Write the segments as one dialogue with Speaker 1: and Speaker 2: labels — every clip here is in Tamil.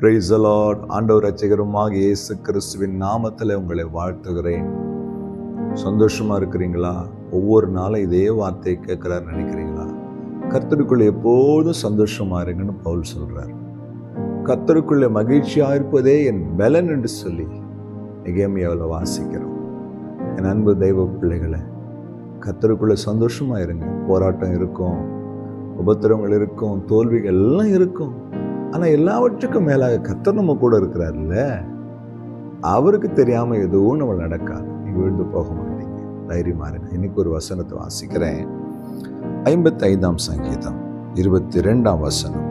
Speaker 1: பிரைஸ் அலாட் ஆண்டவர் ரட்சகருமாக இயேசு கிறிஸ்துவின் நாமத்தில் உங்களை வாழ்த்துகிறேன். சந்தோஷமாக இருக்கிறீங்களா? ஒவ்வொரு நாளும் இதே வார்த்தையை கேட்குறாரு நினைக்கிறீங்களா? கத்தருக்குள்ளே எப்போதும் சந்தோஷமாக இருங்கன்னு பவுல் சொல்கிறார் கத்தருக்குள்ளே மகிழ்ச்சியாக இருப்பதே என் பலன் என்று சொல்லி நிகேமியாவில் வாசிக்கிறோம். என் அன்பு தெய்வ பிள்ளைகளை கத்தருக்குள்ளே சந்தோஷமாக இருங்க. போராட்டம் இருக்கும் உபத்திரங்கள் இருக்கும் தோல்விகள் எல்லாம் இருக்கும். ஆனால் எல்லாவற்றுக்கும் மேலாக கத்தர் நம்ம கூட இருக்கிறார்ல அவருக்கு தெரியாமல் எதுவும் நம்ம நடக்காது. நீங்கள் விழுந்து போக மாட்டீங்க. தைரியமாக இருங்க. இன்னைக்கு ஒரு வசனத்தை வாசிக்கிறேன். ஐம்பத்தி ஐந்தாம் சங்கீதம் இருபத்தி ரெண்டாம் வசனம்.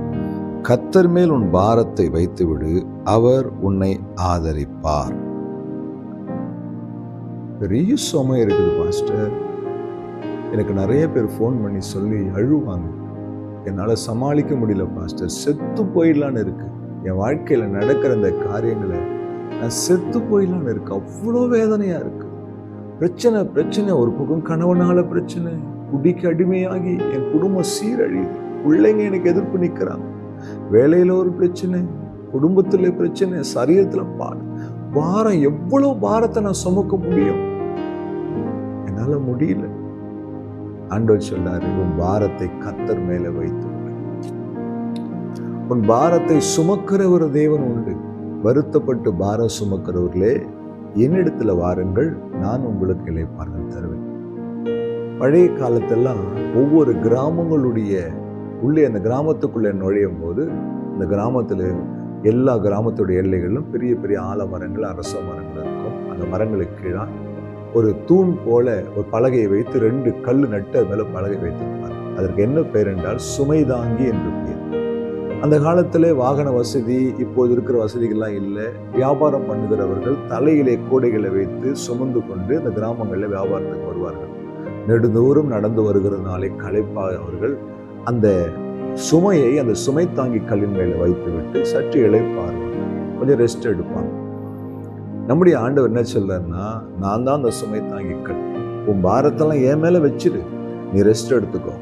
Speaker 1: கத்தர் மேல் உன் பாரத்தை வைத்துவிடு அவர் உன்னை ஆதரிப்பார். பெரிய சுமை இருக்குது பாஸ்டர். எனக்கு நிறைய பேர் ஃபோன் பண்ணி சொல்லி அழுவாங்க. என்னால் சமாளிக்க முடியல பாஸ்டர் செத்து போயிடலான்னு இருக்குது என் வாழ்க்கையில் நடக்கிற இந்த காரியங்களை நான் செத்து போயிடலான்னு இருக்கு. அவ்வளோ வேதனையாக இருக்குது பிரச்சனை பிரச்சனை. ஒரு பக்கம் கணவனால் பிரச்சனை. குடிக்கு அடிமையாகி என் குடும்பம் சீரழியுது. பிள்ளைங்க எனக்கு எதிர்ப்பு நிற்கிறாங்க வேலையில் ஒரு பிரச்சனை குடும்பத்தில் பிரச்சனை சரீரத்தில் பாடு. பாரம் எவ்வளோ பாரத்தை நான் சுமக்க முடியும்? என்னால் முடியல. ஆண்டவர் சொல்லாரு உன் பாரத்தை கத்தர் மேலே வைத்து உன் பாரத்தை சுமக்கிற ஒரு தேவன் உண்டு. வருத்தப்பட்டு பாரம் சுமக்கிறவர்களே என்னிடத்துல வாருங்கள் நான் உங்களுக்கு இழைப்பார்கள் தருவேன். பழைய காலத்தெல்லாம் ஒவ்வொரு கிராமங்களுடைய உள்ளே அந்த கிராமத்துக்குள்ளே நுழையும் போது இந்த கிராமத்தில் எல்லா கிராமத்துடைய எல்லைகளிலும் பெரிய பெரிய ஆலமரங்கள் அரச மரங்கள் இருக்கும். அந்த மரங்களுக்கு கீழே ஒரு தூண் போல ஒரு பலகையை வைத்து ரெண்டு கல் நட்டு அது மேலே பலகை வைத்திருப்பார். அதற்கு என்ன பெயர் என்றால் சுமை தாங்கி என்று பெயர். அந்த காலத்திலே வாகன வசதி இப்போது இருக்கிற வசதிகள்லாம் இல்லை. வியாபாரம் பண்ணுகிறவர்கள் தலையிலே கூடைகளை வைத்து சுமந்து கொண்டு இந்த கிராமங்களில் வியாபாரத்துக்கு வருவார்கள். நெடுந்தூரம் நடந்து வருகிறதுனாலே களைப்பாக அவர்கள் அந்த சுமையை அந்த சுமை தாங்கி கல்லின் மேலே வைத்து விட்டு சற்று இழைப்பார்கள் கொஞ்சம் ரெஸ்ட் எடுப்பாங்க. நம்முடைய ஆண்டவர் என்ன சொல்றாருன்னா நான் தான் அந்த சுமை தாங்கிக்கள். உன் பாரத்தெல்லாம் என் மேலே வச்சிரு. நீ ரெஸ்ட் எடுத்துக்கோ.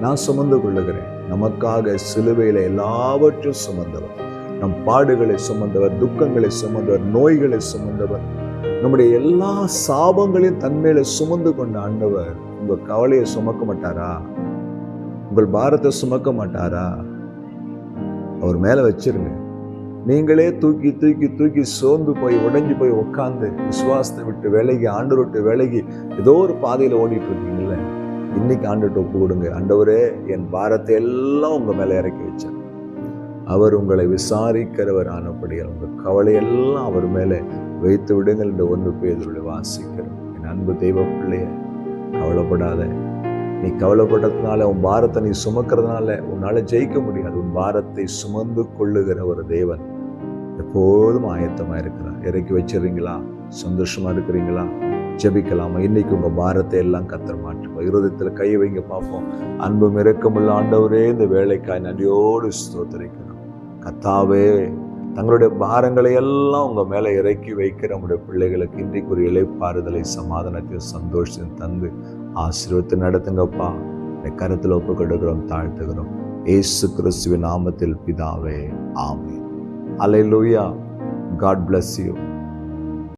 Speaker 1: நான் சுமந்து கொள்ளுகிறேன். நமக்காக சிலுவையில எல்லாவற்றையும் சுமந்தவர். நம் பாடுகளை சுமந்தவர் துக்கங்களை சுமந்தவர் நோய்களை சுமந்தவர். நம்முடைய எல்லா சாபங்களையும் தன்மையில சுமந்து கொண்ட ஆண்டவர் உங்க கவலையை சுமக்க மாட்டாரா? உங்கள் பாரத்தை சுமக்க மாட்டாரா? அவர் மேல வச்சிருங்க. நீங்களே தூக்கி தூக்கி தூக்கி சோர்ந்து போய் உடஞ்சி போய் உட்காந்து விசுவாசத்தை விட்டு விலகி ஆண்டு விட்டு விலகி ஏதோ ஒரு பாதையில் ஓடிட்டு இருக்கீங்கல்ல? இன்னைக்கு ஆண்டுட்டு ஒப்பு கொடுங்க. ஆண்டவரே என் பாரத்தை எல்லாம் உங்கள் மேலே இறக்கி வச்சார். அவர் உங்களை விசாரிக்கிறவர் ஆனபடியால் உங்கள் கவலையெல்லாம் அவர் மேலே வைத்து விடுங்கள் என்று ஒன்று பேதருடைய வாசிக்கிறோம். என் அன்பு தெய்வ பிள்ளைய கவலைப்படாத. நீ கவலைப்பட்டதுனால உன் பாரத்தை நீ சுமக்கிறதுனால உன்னால் ஜெயிக்க முடியாது. உன் பாரத்தை சுமந்து கொள்ளுகிற ஒரு தேவன் எப்போதும் ஆயத்தமாக இருக்கிறார். இறக்கி வச்சிடுறீங்களா? சந்தோஷமாக இருக்கிறீங்களா? ஜெபிக்கலாமா? இன்னைக்கு உங்கள் பாரத்தை எல்லாம் கத்திர மாட்டோம் இருதயத்தில் கை வைங்க பார்ப்போம். அன்பும் இரக்கமுள்ள ஆண்டவரே இந்த வேலைக்காய் நன்றியோடு ஸ்தோத்தரிக்கிறோம். கத்தாவே தங்களுடைய பாரங்களை எல்லாம் உங்கள் மேலே இறக்கி வைக்கிற நம்முடைய பிள்ளைகளுக்கு இன்றைக்கு ஒரு இலைப்பாறுதலை சமாதானத்தையும் சந்தோஷத்தையும் தந்து ஆசீர்வத்தை நடத்துங்கப்பா. இந்த கருத்தில் ஒப்பு கொடுக்கிறோம் தாழ்த்துகிறோம். ஏசு கிறிஸ்துவின் நாமத்தில் பிதாவே ஆமே அலை லூயா காட் பிளஸ் யூ